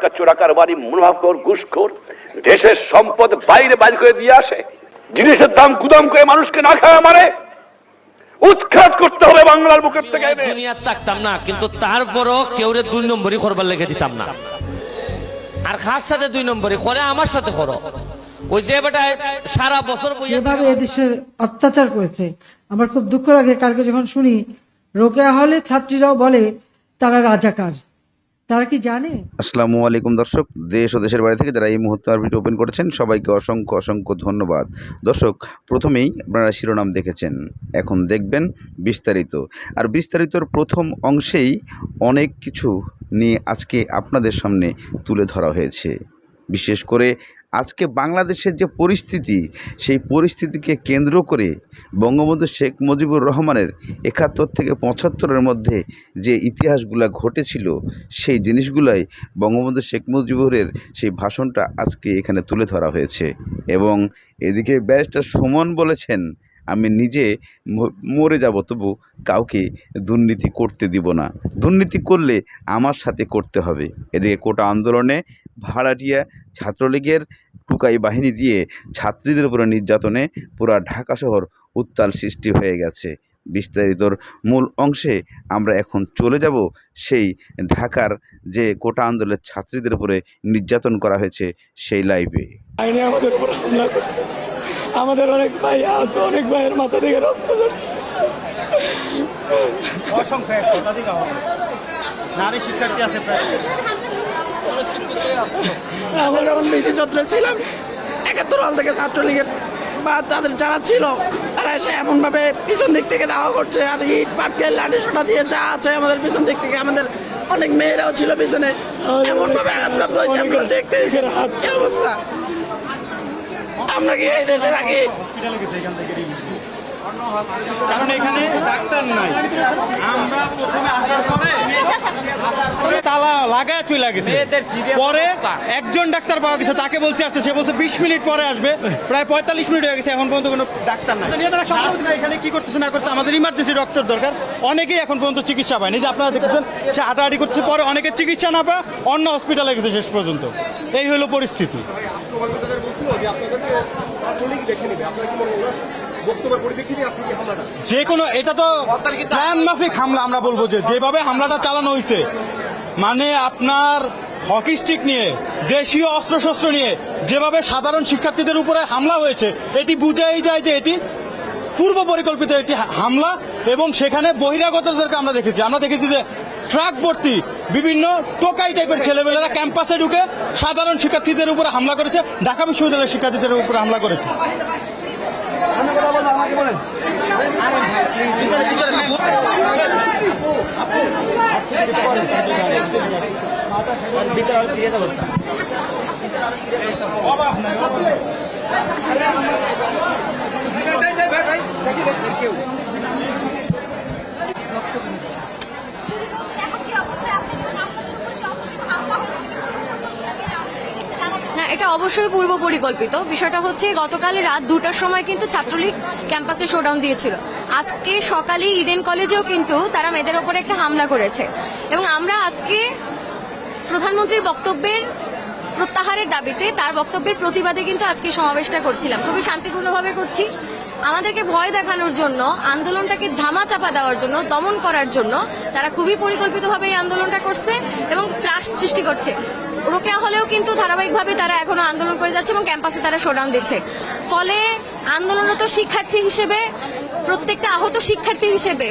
একটা চোরাকার বাড়ি মুনাফাখোর ঘুষখোর দেশের সম্পদ বাইরে বাইর করে দিয়ে আসে। জিনিসের দাম গুদাম করে মানুষকে না খাওয়া মারে উৎখাত করতে হবে বাংলার বুকের থেকে এনে। দুনিয়ার থাকতাম না কিন্তু তারপরও কেউরে দুই নম্বরই করবার লেগে দিতাম না। আর খাস সাথে দুই নম্বরই করে আমার সাথে করো। ওই যে বেটা সারা বছর যেভাবে এদেশের অত্যাচার করেছে আমার খুব দুঃখ লাগে কালকে যখন শুনি রোকেয়া হলে ছাত্রীরাও বলে তারা রাজাকার। তারা কি জানে? আসসালামু আলাইকুম দর্শক, দেশ ও দেশের বাড়ি থেকে যারা এই মুহূর্তে আমার ভিডিও ওপেন করেছেন, সবাইকে অসংখ্য অসংখ্য ধন্যবাদ। দর্শক, প্রথমেই আপনারা শিরোনাম দেখেছেন। এখন দেখবেন বিস্তারিত। আর বিস্তারিতর প্রথম অংশেই অনেক কিছু নিয়ে আজকে আপনাদের সামনে তুলে ধরা হয়েছে। বিশেষ করে আজকে বাংলাদেশের যে পরিস্থিতি, সেই পরিস্থিতিকে কেন্দ্র করে বঙ্গবন্ধু শেখ মুজিবুর রহমানের একাত্তর থেকে পঁচাত্তরের মধ্যে যে ইতিহাসগুলো ঘটেছিল, সেই জিনিসগুলাই বঙ্গবন্ধু শেখ মুজিবুরের সেই ভাষণটা আজকে এখানে তুলে ধরা হয়েছে। এবং এদিকে ব্যারিস্টার সুমন বলেছেন আমি নিজে মরে যাব, তবু কাউকে দুর্নীতি করতে দিব না। দুর্নীতি করলে আমার সাথে করতে হবে। এদিকে কোটা আন্দোলনে ভাড়াটিয়া ছাত্রলীগের টুকাই বাহিনী দিয়ে ছাত্রীদের উপরে নির্যাতনে পুরা ঢাকা শহর উত্তাল সৃষ্টি হয়ে গেছে। বিস্তারিতর মূল অংশে আমরা এখন চলে যাব সেই ঢাকার যে কোটা আন্দোলনের ছাত্রীদের উপরে নির্যাতন করা হয়েছে সেই লাইভে। আমাদের আমাদের অনেক ভাই আহত অনেক ভাইয়ের মাথা থেকে রক্ত ঝরছে। অসংখ্য শতাধিক নারী শিক্ষার্থী আছে প্রায়। আমরা যখন ছিলাম একাত্তর হল থেকে ছাত্রলীগের বা তাদের যারা ছিল তারা এসে এমনভাবে পিছন দিক থেকে দাওয়া করছে আর ইট পাটকেল লাঠি সোটা দিয়ে যা আছে আমাদের পিছন দিক থেকে আমাদের অনেক মেয়েরাও ছিল পিছনে। এমনভাবে আঘাতপ্রাপ্ত হয়েছে আমরা দেখতে অবস্থা। আমরা কি এই দেশে থাকি হসপিটালে গেছে এখান থেকে কারণ এখানে ডাক্তার নাই। আমরা প্রথমে আসার পরে তালা লাগায় চলে গেছে। পরে একজন ডাক্তার পাওয়া গেছে তাকে বলছে আসতে। সে বলছে বিশ মিনিট পরে আসবে। প্রায় পঁয়তাল্লিশ মিনিট হয়ে গেছে এখন পর্যন্ত কোনো ডাক্তার নাই। নার্সরা এখানে কি করতেছে না করছে আমাদের ইমার্জেন্সি ডক্টর দরকার। অনেকেই এখন পর্যন্ত চিকিৎসা পায়নি। যে আপনারা দেখতেছেন সে হাঁটাহাঁটি করছে পরে অনেকের চিকিৎসা না পায় অন্য হসপিটালে গেছে শেষ পর্যন্ত। এই হলো পরিস্থিতি। যে কোনো এটা তো প্ল্যান মাফিক হামলা আমরা বলব যে যেভাবে হামলাটা চালানো হয়েছে মানে আপনার হকি স্টিক নিয়ে দেশীয় অস্ত্রশস্ত্র নিয়ে যেভাবে সাধারণ শিক্ষার্থীদের উপরে হামলা হয়েছে এটি বুঝাই যায় যে এটি পূর্ব পরিকল্পিত একটি হামলা এবং সেখানে বহিরাগতদেরকে আমরা দেখেছি। আমরা দেখেছি যে ট্রাক ভর্তি। বিভিন্ন টোকাই টাইপের ছেলেমেয়েরা ক্যাম্পাসে ঢুকে সাধারণ শিক্ষার্থীদের উপরে হামলা করেছে, ঢাকা বিশ্ববিদ্যালয়ের শিক্ষার্থীদের উপরে হামলা করেছে। এটা অবশ্যই পূর্ব পরিকল্পিত। বিষয়টা হচ্ছে গতকাল রাত দুটার সময় কিন্তু ছাত্রলীগ ক্যাম্পাসে শোডাউন দিয়েছিল। আজকে সকালে ইডেন কলেজেও কিন্তু তারা মেয়েদের ওপরে একটা হামলা করেছে। এবং আমরা আজকে প্রধানমন্ত্রীর বক্তব্যের প্রত্যাহারের দাবিতে তার বক্তব্যের প্রতিবাদে কিন্তু আজকে সমাবেশটা করছিলাম। খুবই শান্তিপূর্ণভাবে করছি। আমাদেরকে ভয় দেখানোর জন্য, আন্দোলনটাকে ধামা চাপা দেওয়ার জন্য, দমন করার জন্য তারা খুবই পরিকল্পিতভাবে এই আন্দোলনটা করছে এবং ত্রাস সৃষ্টি করছে। রোকেয়া হলেও কিন্তু ধারাবাহিকভাবে তারা এখনও আন্দোলন করে যাচ্ছে এবং ক্যাম্পাসে তারা শোডাউন দিচ্ছে। ফলে আন্দোলনরত শিক্ষার্থী হিসেবে প্রত্যেকটা আহত শিক্ষার্থী হিসেবে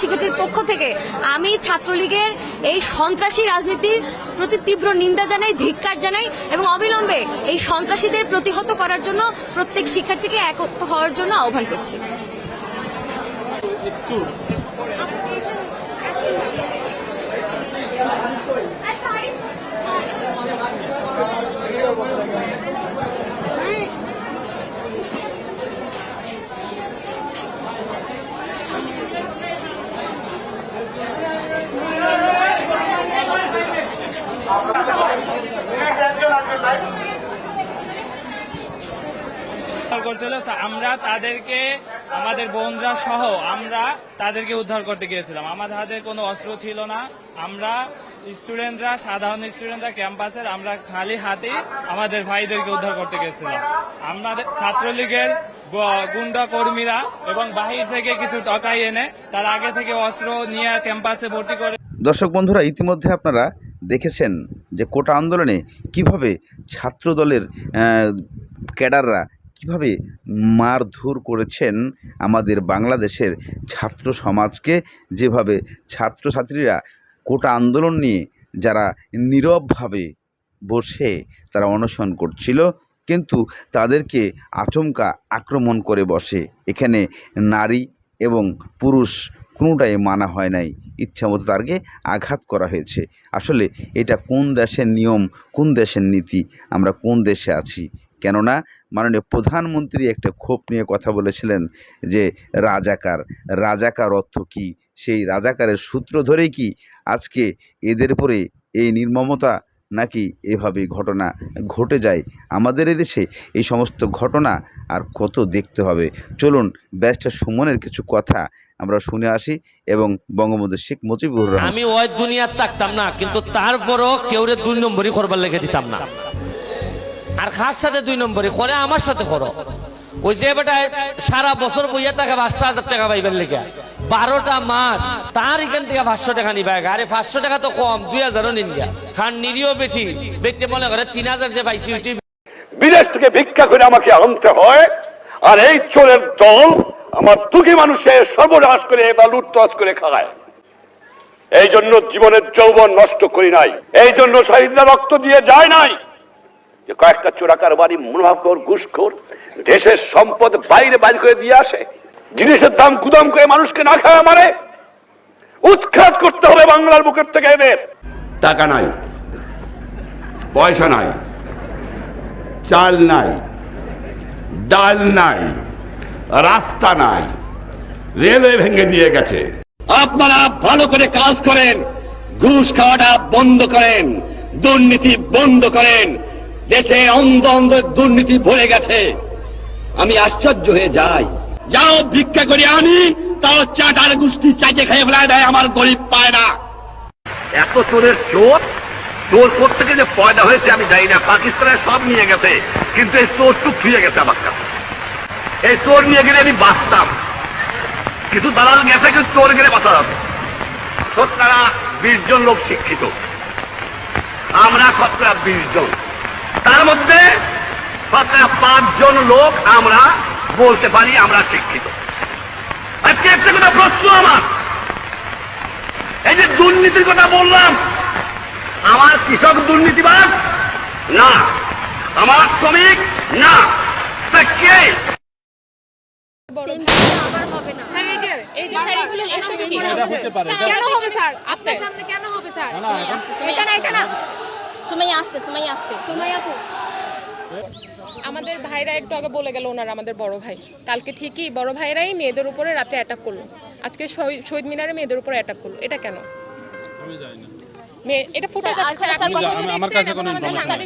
শিক্ষার্থীর পক্ষ থেকে আমি ছাত্রলীগের এই সন্ত্রাসী রাজনীতির প্রতি তীব্র নিন্দা জানাই, ধিক্কার জানাই এবং অবিলম্বে এই সন্ত্রাসীদের প্রতিহত করার জন্য প্রত্যেক শিক্ষার্থীকে একত্র হওয়ার জন্য আহ্বান করছি। হলো আমরা তাদেরকে আমাদের বোনরা সহ আমরা তাদেরকে উদ্ধার করতে গিয়েছিলাম। আমাদের হাতে কোনো অস্ত্র ছিল না। আমরা স্টুডেন্টরা সাধারণ স্টুডেন্টরা ক্যাম্পাসের আমরা খালি হাতে আমাদের ভাইদেরকে উদ্ধার করতে গেছিলাম আমাদের ছাত্রলীগের গুন্ডা কর্মীরা এবং বাহির থেকে কিছু টাকাই এনে তার আগে থেকে অস্ত্র নিয়ে ক্যাম্পাসে ভর্তি করে দর্শক বন্ধুরা ইতিমধ্যে আপনারা দেখেছেন যে কোটা আন্দোলনে কীভাবে ছাত্রদলের আহ, ক্যাডাররা কীভাবে মারধর করেছেন আমাদের বাংলাদেশের ছাত্র সমাজকে? যেভাবে ছাত্রছাত্রীরা কোটা আন্দোলন নিয়ে যারা নীরবভাবে বসে তারা অনশন করছিল, কিন্তু তাদেরকে আচমকা আক্রমণ করে বসে। এখানে নারী এবং পুরুষ কোনোটাই মানা হয় নাই। ইচ্ছামতো তারকে আঘাত করা হয়েছে। আসলে এটা কোন দেশের নিয়ম, কোন দেশের নীতি, আমরা কোন দেশে আছি? কেননা মাননীয় প্রধানমন্ত্রী একটা ক্ষোভ নিয়ে কথা বলেছিলেন যে রাজাকার। রাজাকার অর্থ কী? সেই রাজাকারের সূত্র ধরেই কি আজকে এদের পরে এই নির্মমতা নাকি এভাবে ঘটনা ঘটে যায়? আমাদের এদেশে এই সমস্ত ঘটনা আর কত দেখতে হবে? চলুন ব্যারিস্টার সুমনের কিছু কথা আমরা শুনে আসি এবং বঙ্গবন্ধু শেখ মুজিবুর আমি ওই দুনিয়ার থাকতাম না, কিন্তু তারপরও কেউরে দুই নম্বরই করবার লেগে দিতাম না। আর খাস সাথে দুই নম্বরই, করে আমার সাথে করো। ওই যে বেটা সারা বছর বইয়া টাকা পাঁচটা হাজার টাকা পাইবার লেগে। বারোটা মাস তার এখান থেকে পাঁচশো টাকা নিবে আরে পাঁচশো টাকা তো কম, দুই হাজারও নিন গা। খান নিরিও বেঠি বেটে মনে করে তিন হাজার যে পাইছি বিদেশ থেকে ভিক্ষা করে আমাকে আনতে হয়, আর এই চোরের দল আমার দুঃখী মানুষের সর্বনাশ করে বা লুটতজ করে খায়। এই জন্য জীবনের যৌবন নষ্ট করি নাই। এই জন্য শহীদরা রক্ত দিয়ে যায় নাই। যে কয়েকটা চোরাকার বাড়ি মুনাফকর ঘুষখোর দেশের সম্পদ বাইরে বাইরে করে দিয়ে আসে। জিনিসের দাম গুদাম করে মানুষকে না খাওয়া মারে উৎখাত করতে হবে বাংলার বুকের থেকে এদের। টাকা নাই পয়সা নাই চাল নাই ডাল নাই রাস্তা নাই রেলওয়ে ভেঙে দিয়ে গেছে। আপনারা ভালো করে কাজ করেন ঘুষ খাওয়াটা বন্ধ করেন দুর্নীতি বন্ধ করেন দেশে অন্ধ অন্ধ দুর্নীতি ভরে গেছে। আমি আশ্চর্য হয়ে যাই। যাও ভিক্ষা করে আনি, তাও চাটার গুষ্টি চাইতে খেয়ে ফেলায় দেয়, আমার গরিব পায় না এত চোরের চোর? চোর থেকে যে পয়দা হয়েছে, আমি জানি না। পাকিস্তানের সব নিয়ে গেছে, কিন্তু এই চোর টুক ফিরে গেছে আমার কাছে। এই চোর নিয়ে গেলে আমি বাঁচতাম। কিছু দালাল গেছে, কিন্তু চোর গেলে বাঁচা যাবে শতকরা বিশ জন লোক শিক্ষিত। আমরা শতকরা বিশ জন। তার মধ্যে পাঁচজন লোক আমরা বলতে পারি আমরা শিক্ষিত। আজকে একটা কথা প্রশ্ন আমার। এই যে দুর্নীতির কথা বললাম আমার কৃষক দুর্নীতিবাদ না। আমার শ্রমিক? না। কে? কেন হবে স্যার? আপনার সামনে কেন হবে স্যার? এটা না এটা না। সুমাইয়া আসতে সুমাইয়া আসতে। সুমাইয়া আপু। আমাদের ভাইরা একটু আগে বলে গেল ওনারা আমাদের বড় ভাই। কালকে ঠিকই বড় ভাইরাই মেয়েদের উপরে রাতে অ্যাটাক করল। আজকে শহীদ শহীদ মিনারে মেয়েদের উপরে অ্যাটাক করল। এটা কেন? মেয়ে- এটা ফুটে হচ্ছে- আমার কাছে কোনো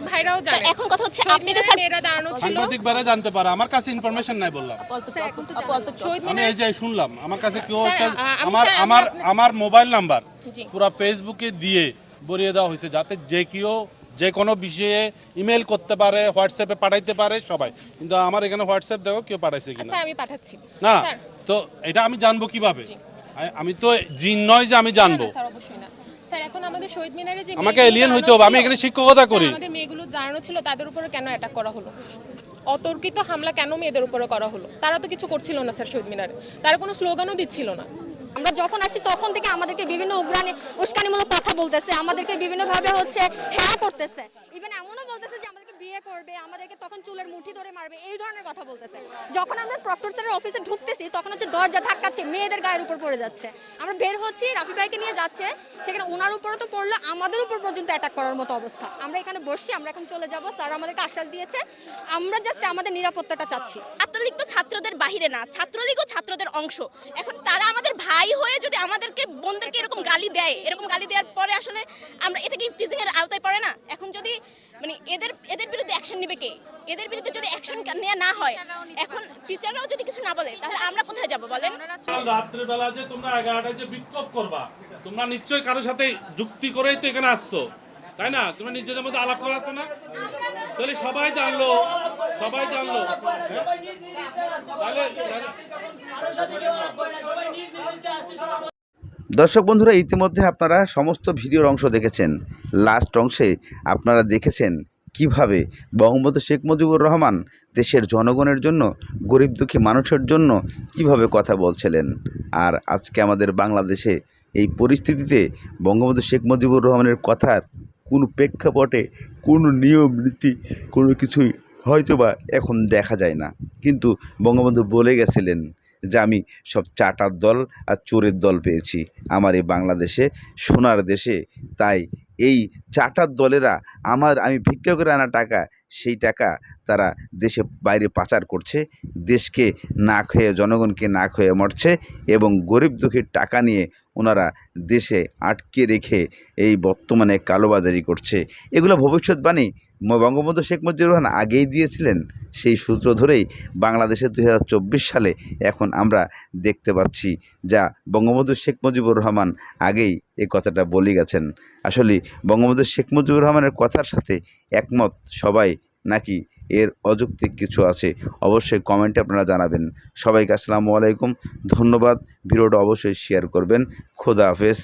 ভাইরাও জানে। এখন কথা হচ্ছে আপনি তো স্যার মেয়েরা দাঁড়ানো ছিল। সাংবাদিক বাইরে জানতে পারে আমার কাছে ইনফরমেশন নাই বললাম। আমি এই যে শুনলাম আমার কাছে কেউ আমার আমার আমার মোবাইল নাম্বার। পুরো ফেসবুকে দিয়ে বরিয়ে দেওয়া হয়েছে যাতে যে কেউ যে কোনো বিষয়ে ইমেল করতে পারে হোয়াটসঅ্যাপে পাঠাইতে পারে সবাই। কিন্তু আমার এখানে হোয়াটসঅ্যাপ দেখো কেউ পাঠাইছে কিনা। আমি পাঠাচ্ছি। না তো এটা আমি জানব কীভাবে? আমি তো জিন নয় যে আমি জানব। স্যার অবশ্যই স্যার এখন আমাদের শহীদ মিনারে যে আমাকে এলিয়েন হইতে হবে আমি এখানে শিক্ষকতা করি। আমাদের মেয়েগুলো দাঁড়ানো ছিল তাদের উপরে কেন অ্যাটাক করা হলো? অতর্কিত হামলা কেন মেয়েদের উপরে করা হলো? তারা তো কিছু করছিল না স্যার শহীদ মিনারে। তারা কোনো স্লোগানও দিচ্ছিল না। আমরা যখন আসছি, তখন থেকে আমাদেরকে বিভিন্ন উগ্রানি, উস্কানিমূলক কথা বলতেছে। আমাদেরকে বিভিন্নভাবে হচ্ছে হ্যাঁ করতেছে। ইভেন এমনও বলতেছে যে আমাদেরকে বিয়ে করবে আমাদেরকে তখন চুলের মুঠি ধরে মারবে এই ধরনের কথা বলতেছে। যখন আমরা প্রক্টর স্যারের অফিসে ঢুকতেছি তখন হচ্ছে দরজা ধাক্কাচ্ছে মেয়েদের গায়ের উপর পড়ে যাচ্ছে। আমরা বের হচ্ছি রাফি ভাইকে নিয়ে যাচ্ছে সেখানে ওনার উপরে তো পড়ল আমাদের উপর পর্যন্ত অ্যাটাক করার মতো অবস্থা। আমরা এখানে বসছি আমরা এখন চলে যাব স্যার আমাদেরকে আশ্বাস দিয়েছে। আমরা জাস্ট আমাদের নিরাপত্তাটা চাচ্ছি। ছাত্রলীগ তো ছাত্রদের বাহিরে না ছাত্রলীগও ছাত্রদের অংশ। এখন তারা আমাদের ভাই হয়ে যদি আমাদেরকে বোনদেরকে এরকম গালি দেয় এরকম গালি দেওয়ার পরে আসলে আমরা এটা কি ফিজিং এর আওতায় পড়ে না? এখন যদি মানে এদের এদের বিরুদ্ধে অ্যাকশন নিবে কে? এদের বিরুদ্ধে যদি অ্যাকশন নেওয়া না হয় এখন টিচাররাও যদি কিছু না বলে তাহলে আমরা কোথায় যাব বলেন? রাত্রেবেলা যে তোমরা এগারোটায় যে বিক্ষোভ করবা তোমরা নিশ্চয়ই কারোর সাথে যুক্তি করেই তো এখানে আসছো তাই না? তোমরা নিজেদের মধ্যে আলাপ করা আসছো না? তাহলে সবাই জানলো সবাই জানলো। তাহলে দর্শক বন্ধুরা, ইতিমধ্যে আপনারা সমস্ত ভিডিওর অংশ দেখেছেন। লাস্ট অংশে আপনারা দেখেছেন কীভাবে বঙ্গবন্ধু শেখ মুজিবুর রহমান দেশের জনগণের জন্য, গরিব দুঃখী মানুষের জন্য কীভাবে কথা বলছিলেন। আর আজকে আমাদের বাংলাদেশে এই পরিস্থিতিতে বঙ্গবন্ধু শেখ মুজিবুর রহমানের কথার কোনো প্রেক্ষাপটে কোনো নিয়ম, নীতি, কোনো কিছুই হয়তোবা এখন দেখা যায় না। কিন্তু বঙ্গবন্ধু বলে গেছিলেন যে আমি সব চাটার দল আর চোরের দল পেয়েছি আমার এই বাংলাদেশে, সোনার দেশে। তাই এই চাটার দলেরা আমার, আমি ভিক্ষা করে আনা টাকা, সেই টাকা তারা দেশে বাইরে পাচার করছে, দেশকে না খেয়ে, জনগণকে না খেয়ে মরছে এবং গরিব দুঃখীর টাকা নিয়ে ওনারা দেশে আটকে রেখে এই বর্তমানে কালোবাজারি করছে। এগুলো ভবিষ্যৎবাণী বঙ্গবন্ধু শেখ মুজিবুর রহমান আগেই দিয়েছিলেন। সেই সূত্র ধরেই বাংলাদেশে দু হাজার চব্বিশ সালে এখন আমরা দেখতে পাচ্ছি যা বঙ্গবন্ধু শেখ মুজিবুর রহমান আগেই এই কথাটা বলে গেছেন। আসলে বঙ্গবন্ধু শেখ মুজিবুর রহমানের কথার সাথে একমত সবাই নাকি এর অযৌক্তিক কিছু আছে। অবশ্যই কমেন্টে আপনারা জানাবেন। সবাইকে আসসালামু আলাইকুম। ধন্যবাদ। ভিডিওটা অবশ্যই শেয়ার করবেন। খোদা হাফেজ।